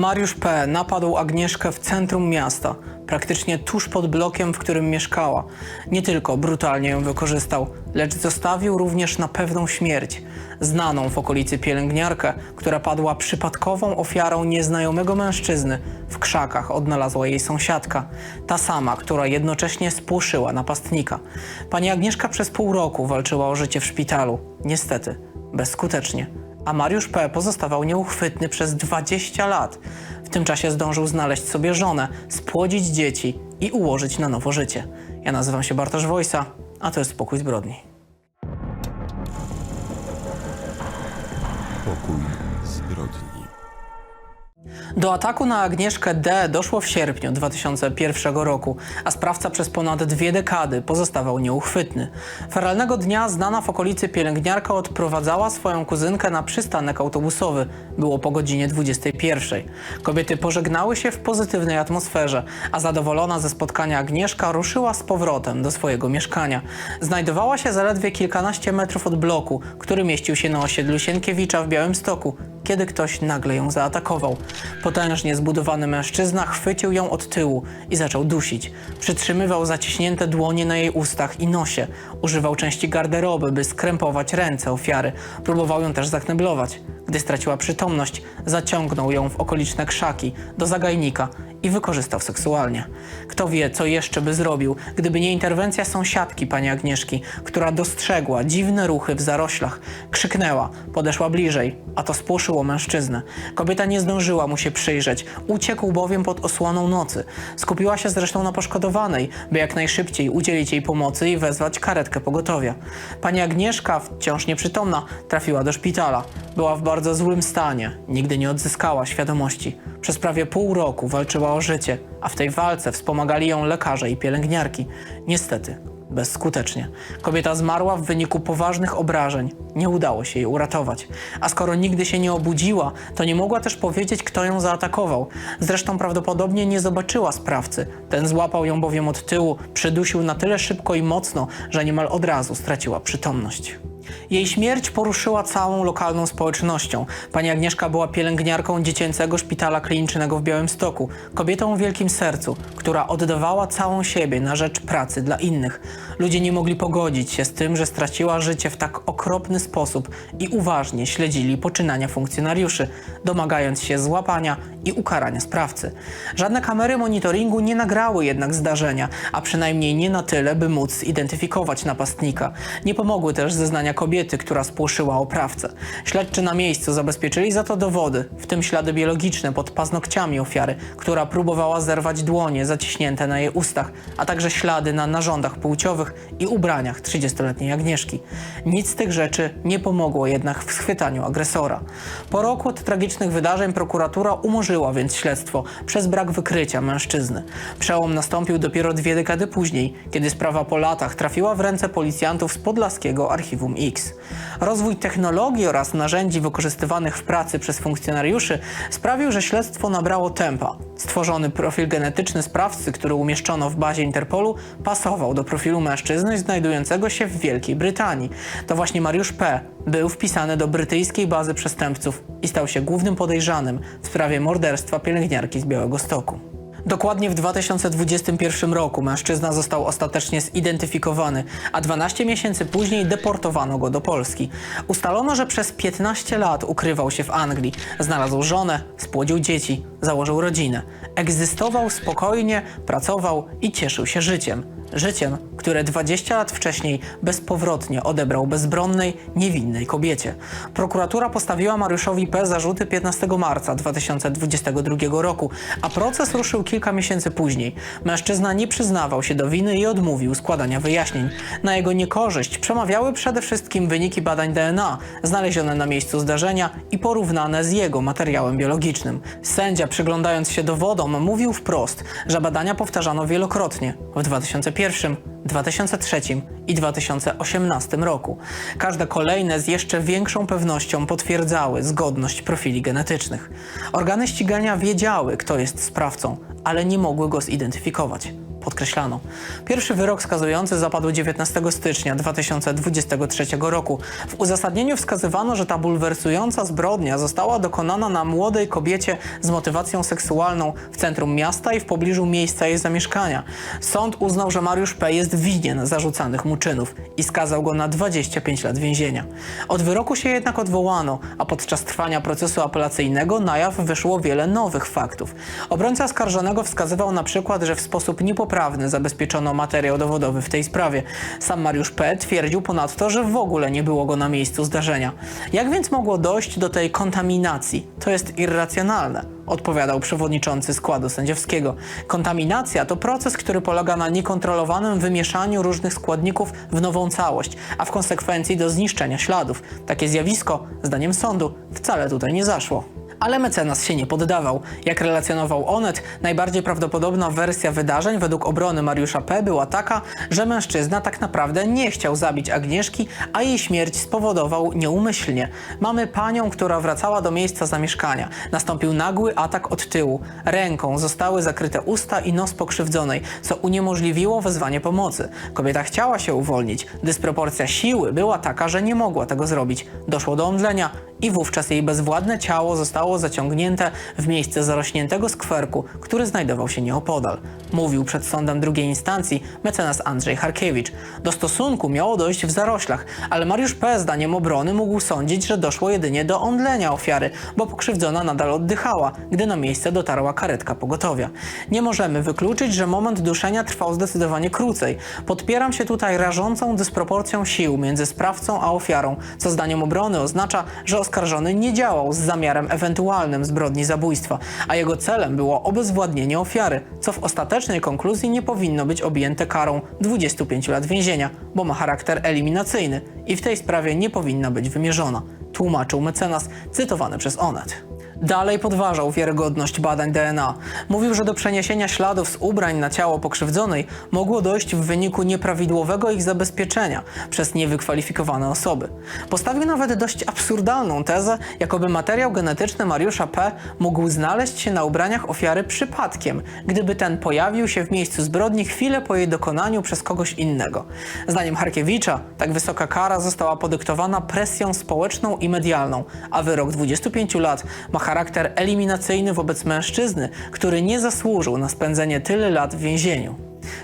Mariusz P. napadł Agnieszkę w centrum miasta, praktycznie tuż pod blokiem, w którym mieszkała. Nie tylko brutalnie ją wykorzystał, lecz zostawił również na pewną śmierć. Znaną w okolicy pielęgniarkę, która padła przypadkową ofiarą nieznajomego mężczyzny. W krzakach odnalazła jej sąsiadka, ta sama, która jednocześnie spłoszyła napastnika. Pani Agnieszka przez pół roku walczyła o życie w szpitalu. Niestety, bezskutecznie a Mariusz P. pozostawał nieuchwytny przez 20 lat. W tym czasie zdążył znaleźć sobie żonę, spłodzić dzieci i ułożyć na nowo życie. Ja nazywam się Bartosz Wojsa, a to jest Spokój Zbrodni. Do ataku na Agnieszkę D. doszło w sierpniu 2001 roku, a sprawca przez ponad dwie dekady pozostawał nieuchwytny. Feralnego dnia znana w okolicy pielęgniarka odprowadzała swoją kuzynkę na przystanek autobusowy. Było po godzinie 21. Kobiety pożegnały się w pozytywnej atmosferze, a zadowolona ze spotkania Agnieszka ruszyła z powrotem do swojego mieszkania. Znajdowała się zaledwie kilkanaście metrów od bloku, który mieścił się na osiedlu Sienkiewicza w Białymstoku kiedy ktoś nagle ją zaatakował. Potężnie zbudowany mężczyzna chwycił ją od tyłu i zaczął dusić. Przytrzymywał zaciśnięte dłonie na jej ustach i nosie. Używał części garderoby, by skrępować ręce ofiary. Próbował ją też zakneblować. Gdy straciła przytomność, zaciągnął ją w okoliczne krzaki, do zagajnika i wykorzystał seksualnie. Kto wie, co jeszcze by zrobił, gdyby nie interwencja sąsiadki pani Agnieszki, która dostrzegła dziwne ruchy w zaroślach. Krzyknęła, podeszła bliżej, a to spłoszyło mężczyznę. Kobieta nie zdążyła mu się przyjrzeć, uciekł bowiem pod osłoną nocy. Skupiła się zresztą na poszkodowanej, by jak najszybciej udzielić jej pomocy i wezwać karetkę pogotowia. Pani Agnieszka, wciąż nieprzytomna, trafiła do szpitala. Była w bardzo złym stanie, nigdy nie odzyskała świadomości. Przez prawie pół roku walczyła o życie, a w tej walce wspomagali ją lekarze i pielęgniarki. Niestety, bezskutecznie. Kobieta zmarła w wyniku poważnych obrażeń. Nie udało się jej uratować. A skoro nigdy się nie obudziła, to nie mogła też powiedzieć, kto ją zaatakował. Zresztą prawdopodobnie nie zobaczyła sprawcy. Ten złapał ją bowiem od tyłu, przydusił na tyle szybko i mocno, że niemal od razu straciła przytomność. Jej śmierć poruszyła całą lokalną społecznością. Pani Agnieszka była pielęgniarką dziecięcego szpitala klinicznego w Białymstoku, kobietą o wielkim sercu, która oddawała całą siebie na rzecz pracy dla innych. Ludzie nie mogli pogodzić się z tym, że straciła życie w tak okropny sposób i uważnie śledzili poczynania funkcjonariuszy, domagając się złapania i ukarania sprawcy. Żadne kamery monitoringu nie nagrały jednak zdarzenia, a przynajmniej nie na tyle, by móc zidentyfikować napastnika. Nie pomogły też zeznania kobiety, która spłoszyła oprawcę. Śledczy na miejscu zabezpieczyli za to dowody, w tym ślady biologiczne pod paznokciami ofiary, która próbowała zerwać dłonie zaciśnięte na jej ustach, a także ślady na narządach płciowych i ubraniach 30-letniej Agnieszki. Nic z tych rzeczy nie pomogło jednak w schwytaniu agresora. Po roku od tragicznych wydarzeń prokuratura umorzyła więc śledztwo przez brak wykrycia mężczyzny. Przełom nastąpił dopiero dwie dekady później, kiedy sprawa po latach trafiła w ręce policjantów z podlaskiego Archiwum X. Rozwój technologii oraz narzędzi wykorzystywanych w pracy przez funkcjonariuszy sprawił, że śledztwo nabrało tempa. Stworzony profil genetyczny sprawcy, który umieszczono w bazie Interpolu, pasował do profilu mężczyzny znajdującego się w Wielkiej Brytanii. To właśnie Mariusz P. był wpisany do brytyjskiej bazy przestępców i stał się głównym podejrzanym w sprawie morderstwa pielęgniarki z Białego Stoku. Dokładnie w 2021 roku mężczyzna został ostatecznie zidentyfikowany, a 12 miesięcy później deportowano go do Polski. Ustalono, że przez 15 lat ukrywał się w Anglii, znalazł żonę, spłodził dzieci, założył rodzinę. Egzystował spokojnie, pracował i cieszył się życiem. Życiem, które 20 lat wcześniej bezpowrotnie odebrał bezbronnej, niewinnej kobiecie. Prokuratura postawiła Mariuszowi P. zarzuty 15 marca 2022 roku, a proces ruszył kilka miesięcy później. Mężczyzna nie przyznawał się do winy i odmówił składania wyjaśnień. Na jego niekorzyść przemawiały przede wszystkim wyniki badań DNA, znalezione na miejscu zdarzenia i porównane z jego materiałem biologicznym. Sędzia, przyglądając się dowodom, mówił wprost, że badania powtarzano wielokrotnie w 2001, 2003 i 2018 roku. Każde kolejne z jeszcze większą pewnością potwierdzały zgodność profili genetycznych. Organy ścigania wiedziały, kto jest sprawcą, ale nie mogły go zidentyfikować. Podkreślano. Pierwszy wyrok skazujący zapadł 19 stycznia 2023 roku. W uzasadnieniu wskazywano, że ta bulwersująca zbrodnia została dokonana na młodej kobiecie z motywacją seksualną w centrum miasta i w pobliżu miejsca jej zamieszkania. Sąd uznał, że Mariusz P. jest winien zarzucanych mu czynów i skazał go na 25 lat więzienia. Od wyroku się jednak odwołano, a podczas trwania procesu apelacyjnego na jaw wyszło wiele nowych faktów. Obrońca oskarżonego wskazywał na przykład, że w sposób niepoprawny zabezpieczono materiał dowodowy w tej sprawie. Sam Mariusz P. twierdził ponadto, że w ogóle nie było go na miejscu zdarzenia. Jak więc mogło dojść do tej kontaminacji? To jest irracjonalne odpowiadał przewodniczący składu sędziowskiego. Kontaminacja to proces, który polega na niekontrolowanym wymieszaniu różnych składników w nową całość, a w konsekwencji do zniszczenia śladów. Takie zjawisko, zdaniem sądu, wcale tutaj nie zaszło. Ale mecenas się nie poddawał. Jak relacjonował Onet, najbardziej prawdopodobna wersja wydarzeń według obrony Mariusza P. była taka, że mężczyzna tak naprawdę nie chciał zabić Agnieszki, a jej śmierć spowodował nieumyślnie. Mamy panią, która wracała do miejsca zamieszkania. Nastąpił nagły atak od tyłu. Ręką zostały zakryte usta i nos pokrzywdzonej, co uniemożliwiło wezwanie pomocy. Kobieta chciała się uwolnić. Dysproporcja siły była taka, że nie mogła tego zrobić. Doszło do omdlenia i wówczas jej bezwładne ciało zostało zaciągnięte w miejsce zarośniętego skwerku, który znajdował się nieopodal. Mówił przed sądem drugiej instancji mecenas Andrzej Harkiewicz. Do stosunku miało dojść w zaroślach, ale Mariusz P. zdaniem obrony mógł sądzić, że doszło jedynie do omdlenia ofiary, bo pokrzywdzona nadal oddychała, gdy na miejsce dotarła karetka pogotowia. Nie możemy wykluczyć, że moment duszenia trwał zdecydowanie krócej. Podpieram się tutaj rażącą dysproporcją sił między sprawcą a ofiarą, co zdaniem obrony oznacza, że oskarżony nie działał z zamiarem ewentualnym zbrodni zabójstwa, a jego celem było obezwładnienie ofiary, co w ostatecznej konkluzji nie powinno być objęte karą 25 lat więzienia, bo ma charakter eliminacyjny i w tej sprawie nie powinna być wymierzona, tłumaczył mecenas cytowany przez Onet. Dalej podważał wiarygodność badań DNA. Mówił, że do przeniesienia śladów z ubrań na ciało pokrzywdzonej mogło dojść w wyniku nieprawidłowego ich zabezpieczenia przez niewykwalifikowane osoby. Postawił nawet dość absurdalną tezę, jakoby materiał genetyczny Mariusza P. mógł znaleźć się na ubraniach ofiary przypadkiem, gdyby ten pojawił się w miejscu zbrodni chwilę po jej dokonaniu przez kogoś innego. Zdaniem Harkiewicza, tak wysoka kara została podyktowana presją społeczną i medialną, a wyrok 25 lat ma charakter eliminacyjny wobec mężczyzny, który nie zasłużył na spędzenie tyle lat w więzieniu.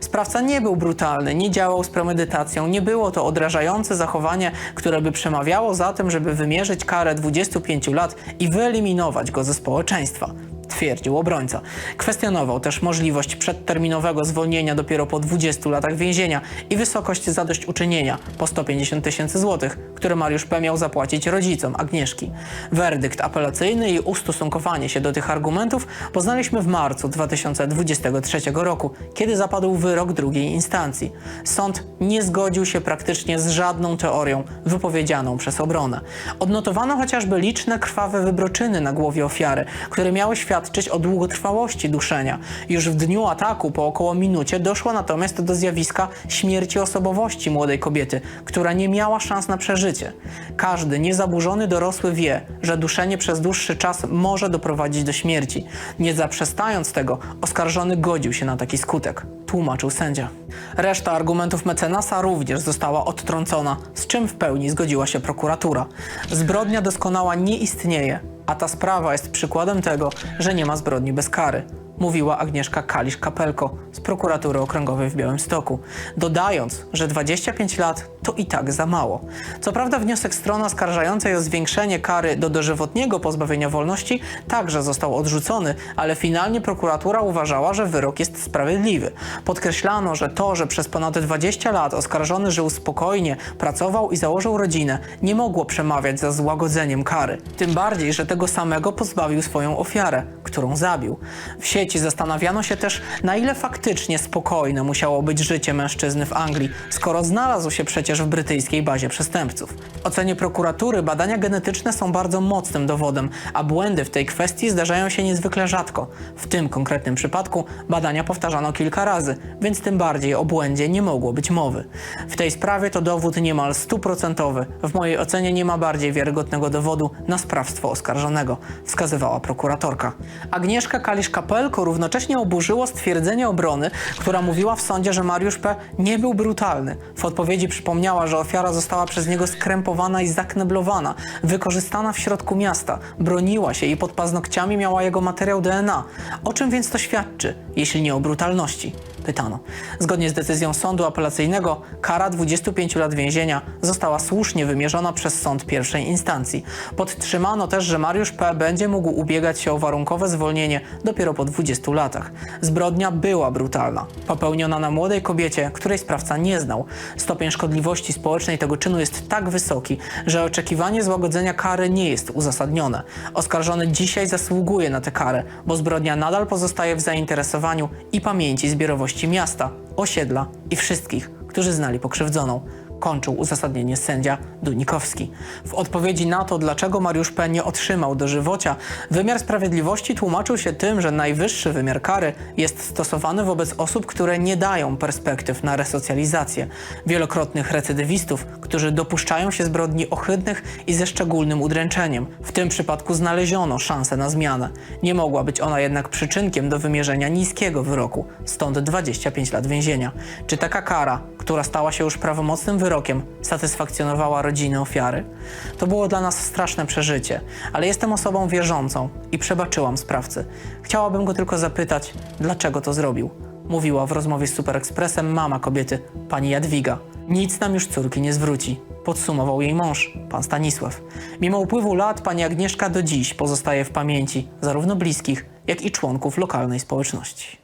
Sprawca nie był brutalny, nie działał z premedytacją, nie było to odrażające zachowanie, które by przemawiało za tym, żeby wymierzyć karę 25 lat i wyeliminować go ze społeczeństwa twierdził obrońca. Kwestionował też możliwość przedterminowego zwolnienia dopiero po 20 latach więzienia i wysokość zadośćuczynienia po 150 tysięcy złotych, które Mariusz P. miał zapłacić rodzicom Agnieszki. Werdykt apelacyjny i ustosunkowanie się do tych argumentów poznaliśmy w marcu 2023 roku, kiedy zapadł wyrok drugiej instancji. Sąd nie zgodził się praktycznie z żadną teorią wypowiedzianą przez obronę. Odnotowano chociażby liczne krwawe wybroczyny na głowie ofiary, które miały świadczyć o długotrwałości duszenia. Już w dniu ataku po około minucie doszło natomiast do zjawiska śmierci osobowości młodej kobiety, która nie miała szans na przeżycie. Każdy niezaburzony dorosły wie, że duszenie przez dłuższy czas może doprowadzić do śmierci. Nie zaprzestając tego, oskarżony godził się na taki skutek, tłumaczył sędzia. Reszta argumentów mecenasa również została odtrącona, z czym w pełni zgodziła się prokuratura. Zbrodnia doskonała nie istnieje, a ta sprawa jest przykładem tego, że nie ma zbrodni bez kary. Mówiła Agnieszka Kalisz-Kapelko z prokuratury okręgowej w Białymstoku, dodając, że 25 lat to i tak za mało. Co prawda wniosek strony oskarżającej o zwiększenie kary do dożywotniego pozbawienia wolności także został odrzucony, ale finalnie prokuratura uważała, że wyrok jest sprawiedliwy. Podkreślano, że to, że przez ponad 20 lat oskarżony żył spokojnie, pracował i założył rodzinę, nie mogło przemawiać za złagodzeniem kary. Tym bardziej, że tego samego pozbawił swoją ofiarę, którą zabił. W sieci zastanawiano się też, na ile faktycznie spokojne musiało być życie mężczyzny w Anglii, skoro znalazł się przecież w brytyjskiej bazie przestępców. W ocenie prokuratury badania genetyczne są bardzo mocnym dowodem, a błędy w tej kwestii zdarzają się niezwykle rzadko. W tym konkretnym przypadku badania powtarzano kilka razy, więc tym bardziej o błędzie nie mogło być mowy. W tej sprawie to dowód niemal stuprocentowy. W mojej ocenie nie ma bardziej wiarygodnego dowodu na sprawstwo oskarżonego, wskazywała prokuratorka. Agnieszka Kalisz-Kapelko Równocześnie oburzyło stwierdzenie obrony, która mówiła w sądzie, że Mariusz P. nie był brutalny. W odpowiedzi przypomniała, że ofiara została przez niego skrępowana i zakneblowana, wykorzystana w środku miasta, broniła się i pod paznokciami miała jego materiał DNA. O czym więc to świadczy, jeśli nie o brutalności? Pytano. Zgodnie z decyzją sądu apelacyjnego, kara 25 lat więzienia została słusznie wymierzona przez sąd pierwszej instancji. Podtrzymano też, że Mariusz P. będzie mógł ubiegać się o warunkowe zwolnienie dopiero po 20 latach. Zbrodnia była brutalna. Popełniona na młodej kobiecie, której sprawca nie znał. Stopień szkodliwości społecznej tego czynu jest tak wysoki, że oczekiwanie złagodzenia kary nie jest uzasadnione. Oskarżony dzisiaj zasługuje na tę karę, bo zbrodnia nadal pozostaje w zainteresowaniu i pamięci zbiorowości miasta, osiedla i wszystkich, którzy znali pokrzywdzoną. Kończył uzasadnienie sędzia Dunikowski. W odpowiedzi na to, dlaczego Mariusz P. nie otrzymał dożywocia, wymiar sprawiedliwości tłumaczył się tym, że najwyższy wymiar kary jest stosowany wobec osób, które nie dają perspektyw na resocjalizację. Wielokrotnych recydywistów, którzy dopuszczają się zbrodni ohydnych i ze szczególnym udręczeniem. W tym przypadku znaleziono szansę na zmianę. Nie mogła być ona jednak przyczynkiem do wymierzenia niskiego wyroku, stąd 25 lat więzienia. Czy taka kara, która stała się już prawomocnym wyrokiem, satysfakcjonowała rodziny ofiary? To było dla nas straszne przeżycie, ale jestem osobą wierzącą i przebaczyłam sprawcy. Chciałabym go tylko zapytać, dlaczego to zrobił. Mówiła w rozmowie z Super Expressem mama kobiety, pani Jadwiga. Nic nam już córki nie zwróci, podsumował jej mąż, pan Stanisław. Mimo upływu lat pani Agnieszka do dziś pozostaje w pamięci zarówno bliskich, jak i członków lokalnej społeczności.